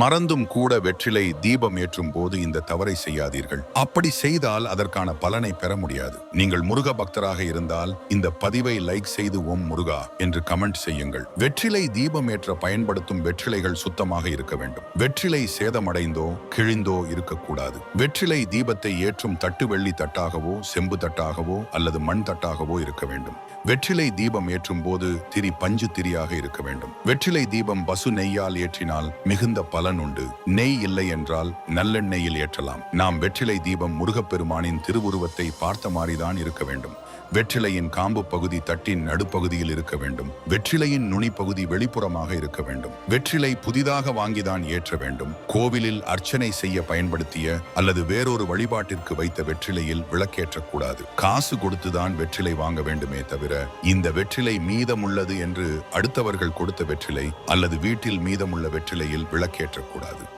மறந்தும் கூட வெற்றிலை தீபம் ஏற்றும் போது இந்த தவறை செய்யாதீர்கள். அப்படி செய்தால் அதற்கான பலனை பெற முடியாது. நீங்கள் முருக பக்தராக இருந்தால் இந்த பதிவை லைக் செய்து ஓம் முருகா என்று கமெண்ட் செய்யுங்கள். வெற்றிலை தீபம் ஏற்ற பயன்படுத்தும் வெற்றிலைகள் சுத்தமாக இருக்க வேண்டும். வெற்றிலை சேதமடைந்தோ கிழிந்தோ இருக்கக்கூடாது. வெற்றிலை தீபத்தை ஏற்றும் தட்டு வெள்ளி தட்டாகவோ செம்பு தட்டாகவோ அல்லது மண் தட்டாகவோ இருக்க வேண்டும். வெற்றிலை தீபம் ஏற்றும் போது திரி பஞ்சு திரியாக இருக்க வேண்டும். வெற்றிலை தீபம் பசு நெய்யால் ஏற்றினால் மிகுந்த பல பலன் உண்டு. நெய் இல்லை என்றால் நல்லெண்ணெயில் ஏற்றலாம். நாம் வெற்றிலை தீபம் முருகப்பெருமானின் திருவுருவத்தை பார்த்த மாதிரிதான் இருக்க வேண்டும். வெற்றிலையின் காம்பு பகுதி தட்டின் நடுப்பகுதியில் இருக்க வேண்டும். வெற்றிலையின் நுனி பகுதி வெளிப்புறமாக இருக்க வேண்டும். வெற்றிலை புதிதாக வாங்கிதான் ஏற்ற வேண்டும். கோவிலில் அர்ச்சனை செய்ய பயன்படுத்திய அல்லது வேறொரு வழிபாட்டிற்கு வைத்த வெற்றிலையில் விளக்கேற்றக்கூடாது. காசு கொடுத்துதான் வெற்றிலை வாங்க வேண்டுமே தவிர இந்த வெற்றிலை மீதமுள்ளது என்று அடுத்தவர்கள் கொடுத்த வெற்றிலை அல்லது வீட்டில் மீதமுள்ள வெற்றிலையில் விளக்கேற்ற விளக்கேற்றக்கூடாது